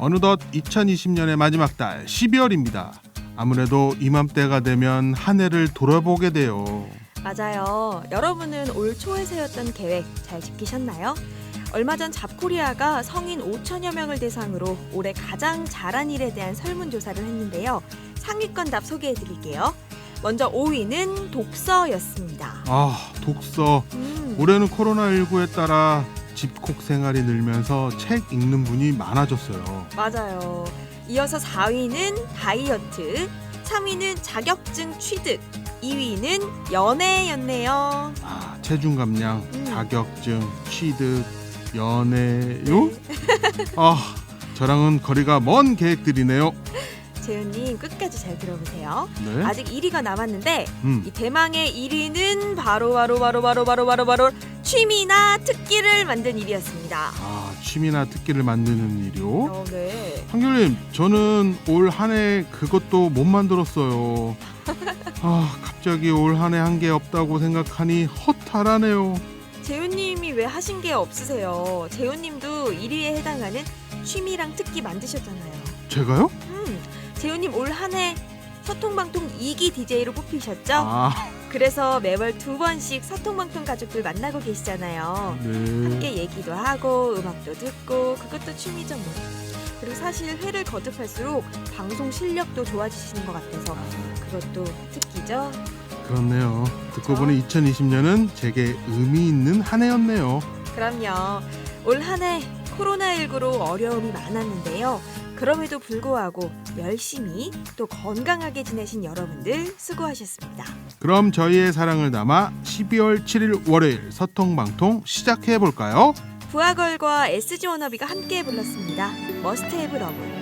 어느덧 2020년의 마지막 달 12월입니다. 아무래도 이맘때가 되면 한 해를 돌아보게 돼요. 맞아요. 여러분은 올 초에 세웠던 계획 잘 지키셨나요? 얼마 전 잡코리아가 성인 5천여 명을 대상으로 올해 가장 잘한 일에 대한 설문조사를 했는데요. 상위권 답 소개해 드릴게요. 먼저 5위는 독서였습니다. 아, 독서. 음, 올해는 코로나19에 따라 집콕 생활이 늘면서 책 읽는 분이 많아졌어요. 맞아요. 이어서 4위는 다이어트, 3위는 자격증 취득, 2위는 연애였네요. 아, 체중 감량, 음. 자격증, 취득, 연애요? 아, 저랑은 거리가 먼 계획들이네요. 재훈님 끝까지 잘 들어보세요. 네. 아직 1위가 남았는데 음. 이 대망의 1위는 바로 바로 바로 바로 바로 바로 바로 취미나 특기를 만든 일이었습니다. 아, 취미나 특기를 만드는 일이요? 어, 네. 한결님, 저는 올 한 해 그것도 못 만들었어요. 아, 갑자기 올 한 해 한 게 없다고 생각하니 허탈하네요. 재훈님이 왜 하신 게 없으세요? 재훈님도 1위에 해당하는 취미랑 특기 만드셨잖아요. 제가요? 음, 재훈님 올 한 해 서통방통 2기 DJ로 뽑히셨죠? 아, 그래서 매월 두 번씩 서통방통 가족들 만나고 계시잖아요. 네. 함께 얘기도 하고 음악도 듣고 그것도 취미죠 뭐. 그리고 사실 회를 거듭할수록 방송 실력도 좋아지시는 것 같아서 그것도 특기죠. 그렇네요. 듣고 보니 2020년은 제게 의미 있는 한 해였네요. 그럼요. 올 한 해 코로나19로 어려움이 많았는데요. 그럼에도 불구하고 열심히 또 건강하게 지내신 여러분들 수고하셨습니다. 그럼 저희의 사랑을 담아 12월 7일 월요일 서통방통 시작해 볼까요? 부하걸과 SG 워너비가 함께 불렀습니다. 머스트 헤브 러브.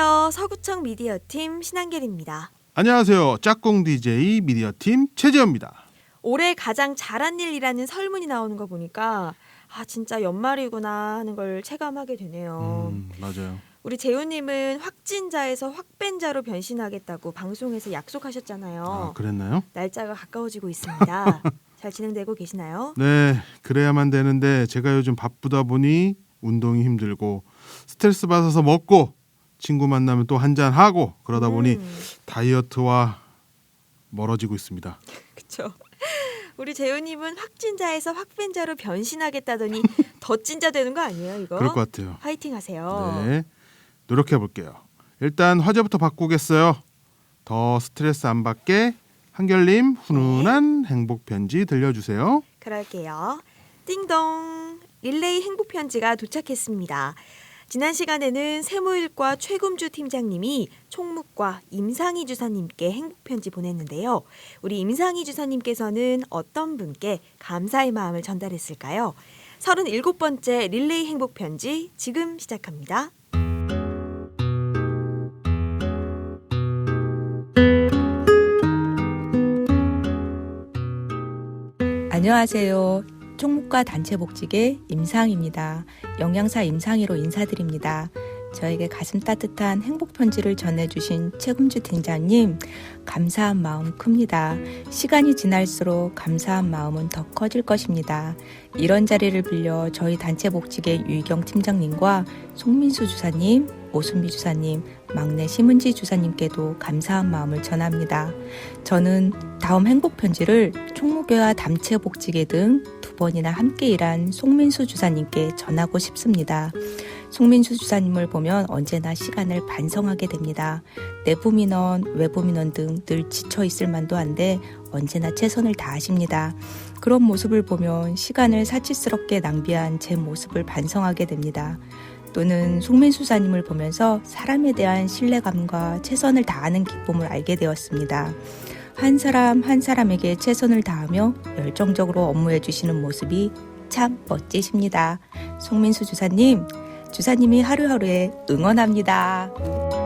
안녕하세요. 서구청 미디어팀 신한결입니다. 안녕하세요. 짝꿍 DJ 미디어 팀 최재현입니다. 올해 가장 잘한 일이라는 설문이 나오는 거 보니까 아 진짜 연말이구나 하는 걸 체감하게 되네요. 음, 맞아요. 우리 재우님은 확진자에서 확벤자로 변신하겠다고 방송에서 약속하셨잖아요. 아, 그랬나요? 날짜가 가까워지고 있습니다. 잘 진행되고 계시나요? 네, 그래야만 되는데 제가 요즘 바쁘다 보니 운동이 힘들고 스트레스 받아서 먹고 친구 만나면 또 한잔 하고 그러다 보니 음, 다이어트와 멀어지고 있습니다. 그쵸. 우리 재우님은 확진자에서 확벤자로 변신하겠다더니 더 찐자 되는 거 아니에요 이거? 그럴 것 같아요. 화이팅 하세요. 네, 노력해 볼게요. 일단 화제부터 바꾸겠어요. 더 스트레스 안 받게 한결님 훈훈한 행복 편지 들려주세요. 그럴게요. 띵동 릴레이 행복 편지가 도착했습니다. 지난 시간에는 세무일과 최금주 팀장님이 총무과 임상희 주사님께 행복 편지 보냈는데요. 우리 임상희 주사님께서는 어떤 분께 감사의 마음을 전달했을까요? 37번째 릴레이 행복 편지 지금 시작합니다. 안녕하세요. 총무과 단체복지계 임상입니다. 영양사 임상희로 인사드립니다. 저에게 가슴 따뜻한 행복 편지를 전해주신 최금주 팀장님, 감사한 마음 큽니다. 시간이 지날수록 감사한 마음은 더 커질 것입니다. 이런 자리를 빌려 저희 단체 복지계 유희경 팀장님과 송민수 주사님, 오순미 주사님, 막내 심은지 주사님께도 감사한 마음을 전합니다. 저는 다음 행복 편지를 총무교와 단체복지계 등 두 번이나 함께 일한 송민수 주사님께 전하고 싶습니다. 송민수 주사님을 보면 언제나 시간을 반성하게 됩니다. 내부 민원, 외부 민원 등 늘 지쳐 있을 만도 한데 언제나 최선을 다하십니다. 그런 모습을 보면 시간을 사치스럽게 낭비한 제 모습을 반성하게 됩니다. 또는 송민수 사님을 보면서 사람에 대한 신뢰감과 최선을 다하는 기쁨을 알게 되었습니다. 한 사람 한 사람에게 최선을 다하며 열정적으로 업무해 주시는 모습이 참 멋지십니다. 송민수 주사님, 주사님이 하루하루에 응원합니다.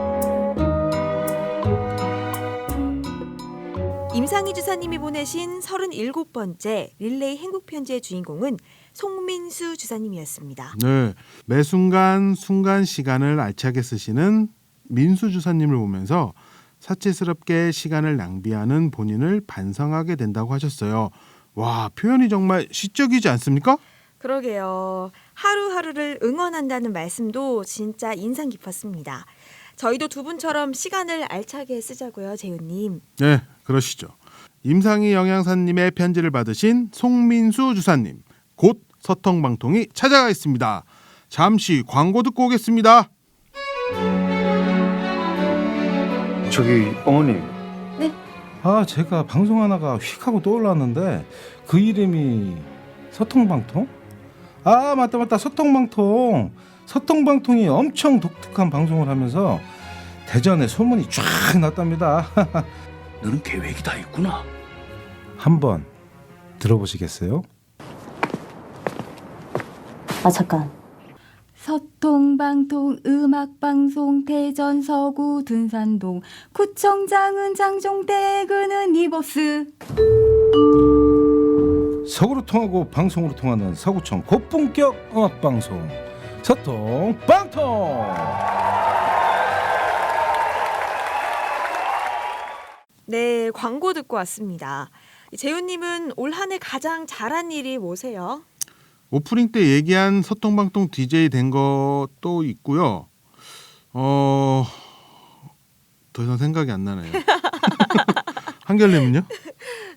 임상희 주사님이 보내신 37번째 릴레이 행복 편지의 주인공은 송민수 주사님이었습니다. 네, 매 순간 순간 시간을 알차게 쓰시는 민수 주사님을 보면서 사치스럽게 시간을 낭비하는 본인을 반성하게 된다고 하셨어요. 와, 표현이 정말 시적이지 않습니까? 그러게요. 하루하루를 응원한다는 말씀도 진짜 인상 깊었습니다. 저희도 두 분처럼 시간을 알차게 쓰자고요, 재훈님. 네, 그러시죠. 임상희 영양사님의 편지를 받으신 송민수 주사님, 곧 서통방통이 찾아가 있습니다. 잠시 광고 듣고 오겠습니다. 저기 어머님. 네? 아 제가 방송 하나가 휙 하고 떠올랐는데 그 이름이 서통방통? 아 맞다 맞다 서통방통. 서통방통이 엄청 독특한 방송을 하면서 대전에 소문이 쫙 났답니다. 너는 계획이 다 있구나. 한번 들어보시겠어요? 아 잠깐. 서통방통 음악방송 대전 서구 둔산동 구청장은 장종대 그는 이버스 서구로 통하고 방송으로 통하는 서구청 고품격 음악 방송 서통방통. 네, 광고 듣고 왔습니다. 재훈님은 올 한 해 가장 잘한 일이 뭐세요? 오프닝 때 얘기한 서통방통 DJ 된 것도 있고요. 어, 더 이상 생각이 안 나네요. 한결님은요?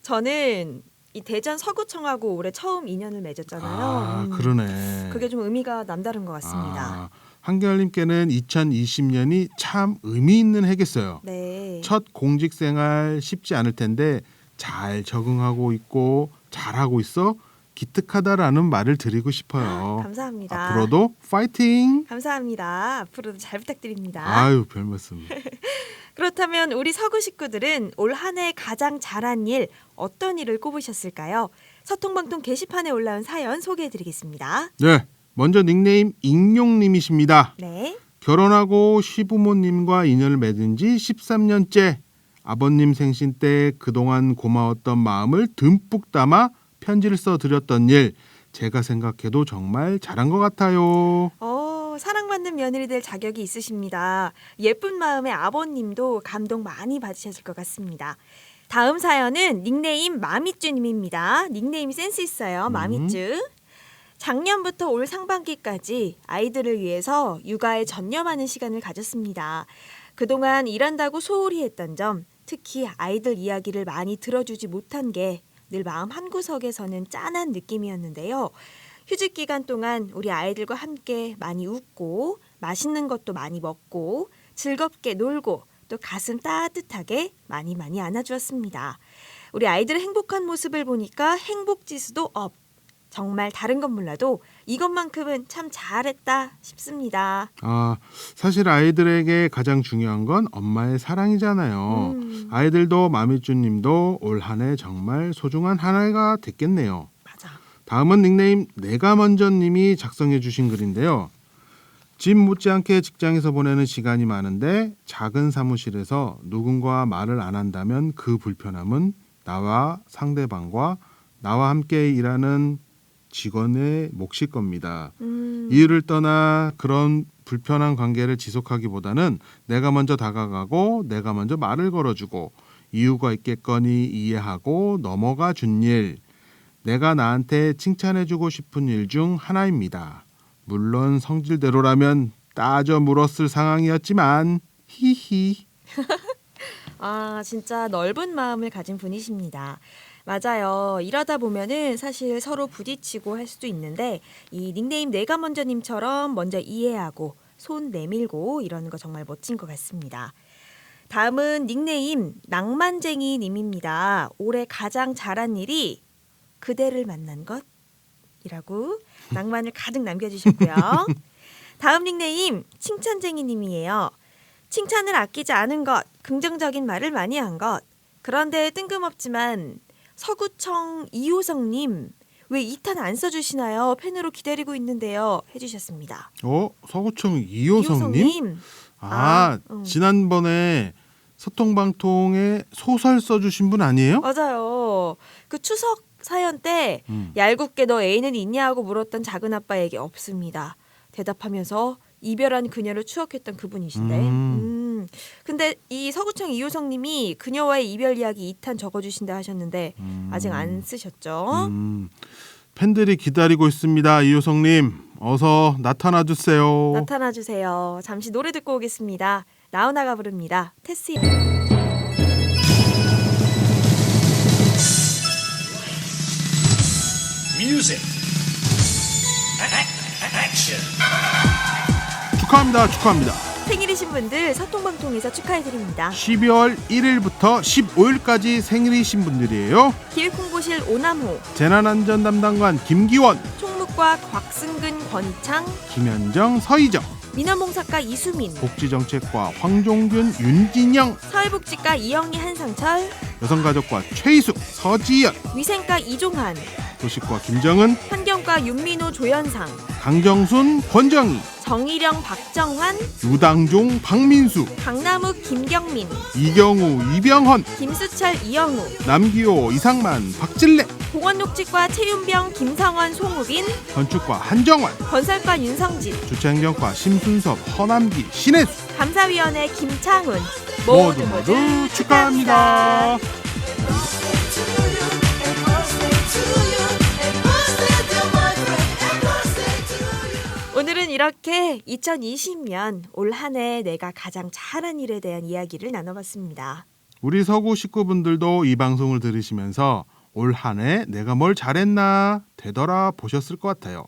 저는 이 대전 서구청하고 올해 처음 인연을 맺었잖아요. 아, 음, 그러네. 그게 좀 의미가 남다른 것 같습니다. 아, 한결님께는 2020년이 참 의미 있는 해겠어요. 네. 첫 공직 생활 쉽지 않을 텐데 잘 적응하고 있고 잘하고 있어 기특하다라는 말을 드리고 싶어요. 감사합니다. 앞으로도 파이팅. 감사합니다. 앞으로도 잘 부탁드립니다. 아유 별 말씀. 그렇다면 우리 서구 식구들은 올 한 해 가장 잘한 일 어떤 일을 꼽으셨을까요? 서통방통 게시판에 올라온 사연 소개해드리겠습니다. 네, 먼저 닉네임 익룡님이십니다. 네. 결혼하고 시부모님과 인연을 맺은 지 13년째. 아버님 생신 때 그동안 고마웠던 마음을 듬뿍 담아 편지를 써드렸던 일. 제가 생각해도 정말 잘한 것 같아요. 어, 사랑받는 며느리 될 자격이 있으십니다. 예쁜 마음의 아버님도 감동 많이 받으셨을 것 같습니다. 다음 사연은 닉네임 마미쭈님입니다. 닉네임이 센스 있어요. 마미쭈. 작년부터 올 상반기까지 아이들을 위해서 육아에 전념하는 시간을 가졌습니다. 그동안 일한다고 소홀히 했던 점, 특히 아이들 이야기를 많이 들어주지 못한 게 늘 마음 한구석에서는 짠한 느낌이었는데요. 휴직 기간 동안 우리 아이들과 함께 많이 웃고 맛있는 것도 많이 먹고 즐겁게 놀고 또 가슴 따뜻하게 많이 많이 안아주었습니다. 우리 아이들의 행복한 모습을 보니까 행복 지수도 업. 정말 다른 건 몰라도 이것만큼은 참 잘했다 싶습니다. 아, 사실 아이들에게 가장 중요한 건 엄마의 사랑이잖아요. 음, 아이들도 마미쭈님도 올 한 해 정말 소중한 한 해가 됐겠네요. 맞아. 다음은 닉네임 내가 먼저님이 작성해 주신 글인데요. 집 못지않게 직장에서 보내는 시간이 많은데 작은 사무실에서 누군가 말을 안 한다면 그 불편함은 나와 상대방과 나와 함께 일하는 직원의 몫일 겁니다. 음, 이유를 떠나 그런 불편한 관계를 지속하기보다는 내가 먼저 다가가고 내가 먼저 말을 걸어주고 이유가 있겠거니 이해하고 넘어가 준 일. 내가 나한테 칭찬해주고 싶은 일 중 하나입니다. 물론 성질대로라면 따져 물었을 상황이었지만 히히. 아, 진짜 넓은 마음을 가진 분이십니다. 맞아요. 일하다 보면은 사실 서로 부딪히고 할 수도 있는데 이 닉네임 내가 먼저님처럼 먼저 이해하고 손 내밀고 이러는 거 정말 멋진 것 같습니다. 다음은 닉네임 낭만쟁이 님입니다. 올해 가장 잘한 일이 그대를 만난 것이라고 낭만을 가득 남겨주셨고요. 다음 닉네임 칭찬쟁이 님이에요. 칭찬을 아끼지 않은 것, 긍정적인 말을 많이 한 것. 그런데 뜬금없지만 서구청 이호성님 왜 2탄 안 써주시나요? 팬으로 기다리고 있는데요. 해주셨습니다. 어 서구청 이호성님? 이호성님. 아, 아, 응. 지난번에 서통방통에 소설 써주신 분 아니에요? 맞아요. 그 추석 사연 때 음. 얄궂게 너 애인은 있냐고 물었던 작은 아빠에게 없습니다. 대답하면서 이별한 그녀를 추억했던 그분이신데. 음. 음. 근데 이 서구청 이호성님이 그녀와의 이별 이야기 2탄 적어 주신다 하셨는데 음. 아직 안 쓰셨죠? 음, 팬들이 기다리고 있습니다. 이효성 님, 어서 나타나 주세요. 나타나 주세요. 잠시 노래 듣고 오겠습니다. 나훈아가 부릅니다. 테스. 뮤직 액션 축하합니다. 축하합니다. 생일이신 분들 서통방통에서 축하해 드립니다. 12월 1일부터 15일까지 생일이신 분들이에요. 기획홍보실 오남호, 재난안전 담당관 김기원, 총무과 곽승근, 권희창, 김현정, 서희정, 민원봉사과 이수민, 복지정책과 황종균, 윤진영, 사회복지과 이영희, 한상철, 여성가족과 최희숙, 서지연, 위생과 이종환, 도시과 김정은, 환경과 윤민호, 조현상, 강정순, 권정희, 정일영, 박정환, 유당종, 박민수, 강남욱, 김경민, 이경우, 이병헌, 김수철, 이영우, 남기호, 이상만, 박질래, 보건녹지과 최윤병, 김성원, 송우빈, 건축과 한정환, 건설과 윤성진, 주차행정과 심순섭, 허남기, 신혜수. 감사위원회 김창훈. 모두 모두 축하합니다. 오늘은 이렇게 2020년 올 한 해 내가 가장 잘한 일에 대한 이야기를 나눠봤습니다. 우리 서구 식구분들도 이 방송을 들으시면서 올 한 해 내가 뭘 잘했나 되돌아 보셨을 것 같아요.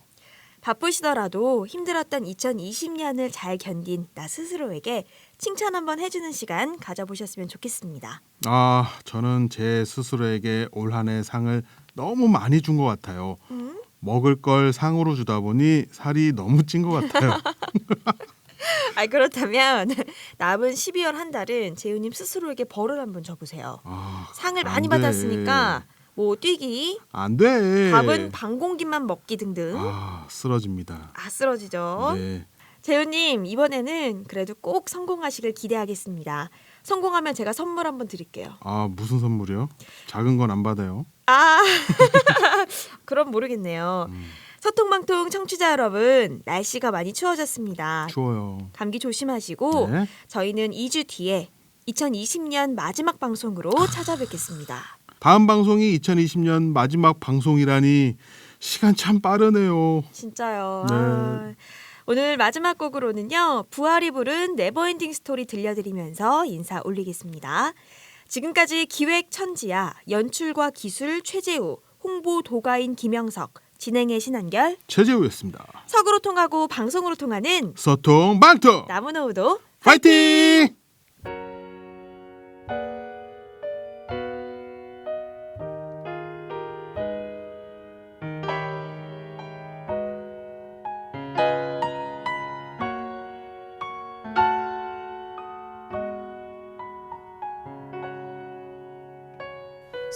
바쁘시더라도 힘들었던 2020년을 잘 견딘 나 스스로에게 칭찬 한번 해주는 시간 가져보셨으면 좋겠습니다. 아, 저는 제 스스로에게 올 한 해 상을 너무 많이 준 것 같아요. 음? 먹을 걸 상으로 주다 보니 살이 너무 찐 것 같아요. 아 그렇다면 남은 12월 한 달은 재우님 스스로에게 벌을 한번 줘보세요. 아, 상을 안 많이 돼. 받았으니까 뭐 뛰기, 안 돼. 밥은 반 공기만 먹기 등등 아, 쓰러집니다. 아 쓰러지죠. 네. 재훈님 이번에는 그래도 꼭 성공하시길 기대하겠습니다. 성공하면 제가 선물 한번 드릴게요. 아 무슨 선물이요? 작은 건 안 받아요. 아, 그럼 모르겠네요. 음, 서통방통 청취자 여러분, 날씨가 많이 추워졌습니다. 추워요. 감기 조심하시고 네. 저희는 2주 뒤에 2020년 마지막 방송으로 찾아뵙겠습니다. 다음 방송이 2020년 마지막 방송이라니 시간 참 빠르네요. 진짜요. 네. 아, 오늘 마지막 곡으로는요. 부활이 부른 네버엔딩 스토리 들려드리면서 인사 올리겠습니다. 지금까지 기획 천지야, 연출과 기술 최재우, 홍보 도가인 김영석, 진행의 신한결, 최재우였습니다. 석으로 통하고 방송으로 통하는 서통 방통 나무노우도 파이팅! 손 닿을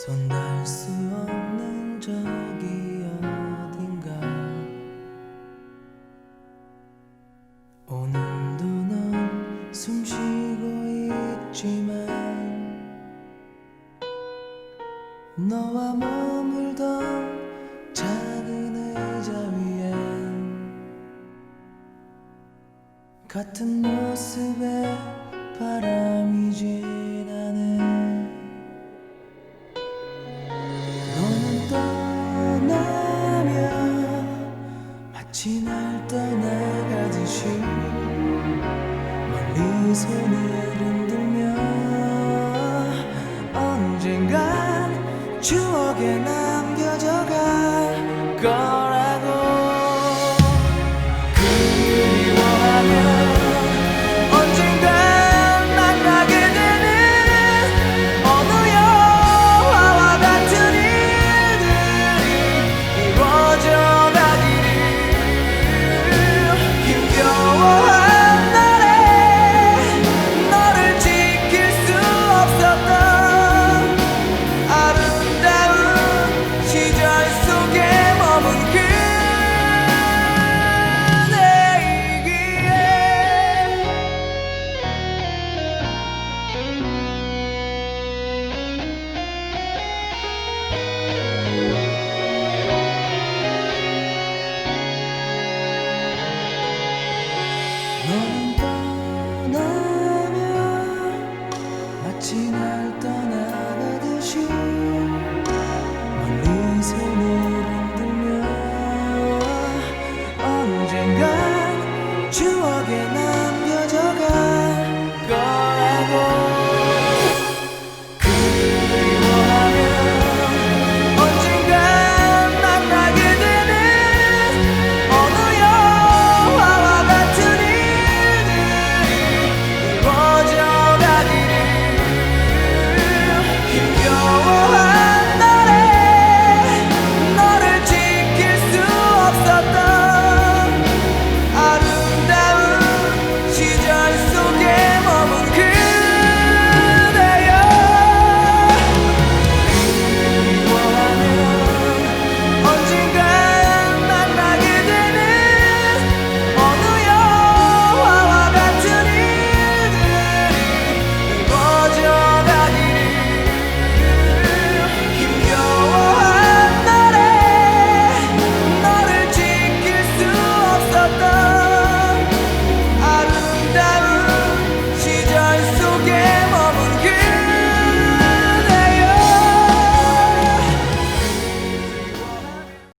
수 없는 손을 흔들며 언젠간 추억에 남